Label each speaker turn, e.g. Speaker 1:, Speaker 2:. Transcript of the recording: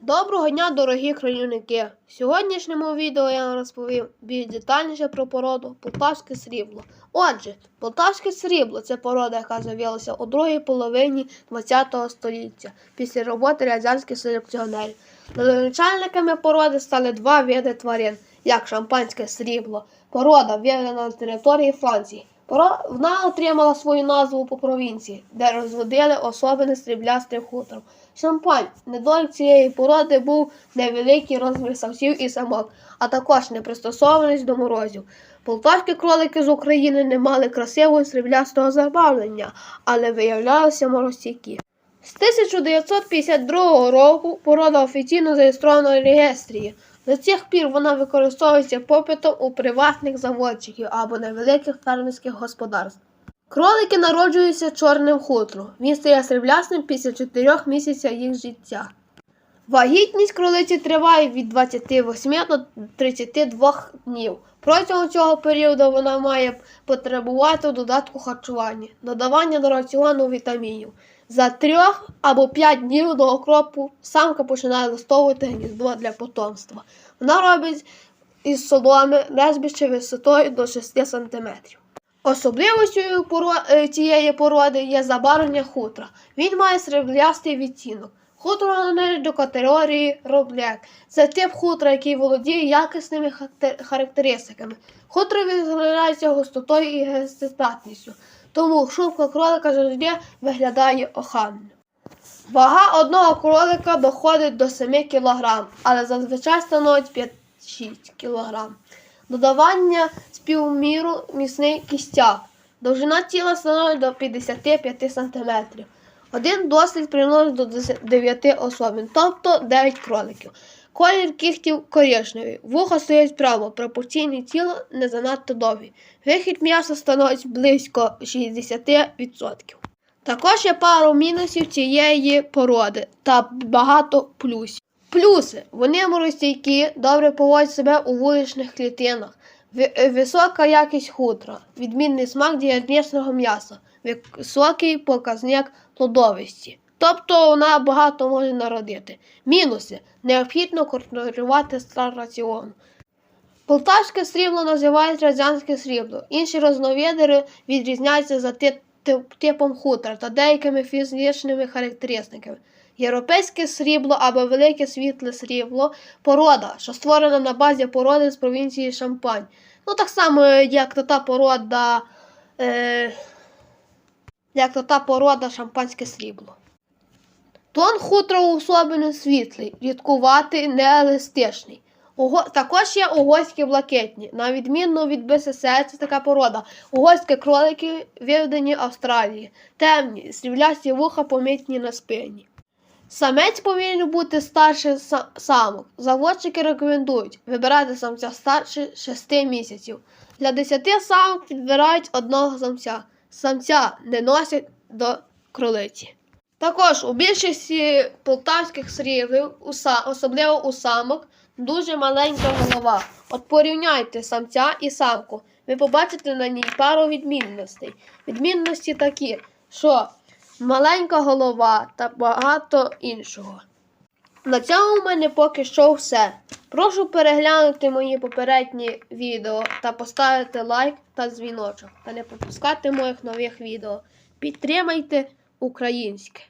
Speaker 1: Доброго дня, дорогі країнники! В сьогоднішньому відео я вам розповім більш детальніше про породу полтавське срібло. Отже, полтавське срібло це порода, яка з'явилася у другій половині ХХ століття після роботи радянських селекціонерів. Родоначальниками породи стали два види тварин, як шампанське срібло. Порода виявлена на території Франції. Вона отримала свою назву по провінції, де розводили особини сріблястих хутором. Шампань. Недолік цієї породи був невеликий розмір самців і самок, а також непристосованість до морозів. Полтавські кролики з України не мали красивого сріблястого забавлення, але виявлялися морозстійкі. З 1952 року порода офіційно зареєстрована в реєстрі. До цих пір вона використовується попитом у приватних заводчиків або невеликих фермерських господарств. Кролики народжуються чорним хутром. Він стає сріблястим після 4 місяців їх життя. Вагітність кролиці триває від 28 до 32 днів. Протягом цього періоду вона має потребувати додатку харчування, додавання до раціону вітамінів. За 3 або 5 днів до окропу самка починає листовувати гніздо для потомства. Вона робить із соломи лезбище висотою до 6 см. Особливостю е, цієї породи є забарвлення хутра. Він має сріблястий відтінок. Хутро належить до категорії робляк. Це тип хутра, який володіє якісними характеристиками. Хутро відрізняється густотою і гестатністю, тому шубка кролика завжди виглядає охайно. Вага одного кролика доходить до 7 кг, але зазвичай становить 5-6 кг. Додавання співміру міцний кістяк. Довжина тіла становить до 55 см. Один дослід приносить до 9 особин, тобто 9 кроликів. Колір кігтів коричневий. Вуха стоять прямо, пропорційні тіло не занадто довгі. Вихід м'яса становить близько 60%. Також є пару мінусів цієї породи та багато плюсів. Плюси. Вони морозстійкі, добре поводять себе у вуличних клітинах. Ви- Висока якість хутра, відмінний смак дієтичного м'яса, високий показник плодовості. Тобто вона багато може народити. Мінуси. Необхідно контролювати стан раціону. Полтавське срібло називають радянське срібло. Інші розновиди відрізняються за ти- ти- типом хутра та деякими фізичними характеристиками. Європейське срібло або велике світле срібло порода, що створена на базі породи з провінції Шампань. Ну, так само, як то та порода, е, як то та порода шампанське срібло. Тон хутра особливо світлий, рідкуватий, нееластичний. Ого... Також є угорські блакитні. На відміну від БСС, це така порода. Угорські кролики виведені Австралії. Темні, сріблясті вуха помітні на спині. Самець повинен бути старше са- самок. Заводчики рекомендують вибирати самця старше 6 місяців. Для 10 самок підбирають одного самця. Самця не носять до кролиці. Також у більшості полтавських сріблів, особливо у самок, дуже маленька голова. От порівняйте самця і самку. Ви побачите на ній пару відмінностей. Відмінності такі, що маленька голова та багато іншого. На цьому в мене поки що все. Прошу переглянути мої попередні відео та поставити лайк та дзвіночок та не пропускати моїх нових відео. Підтримайте українське.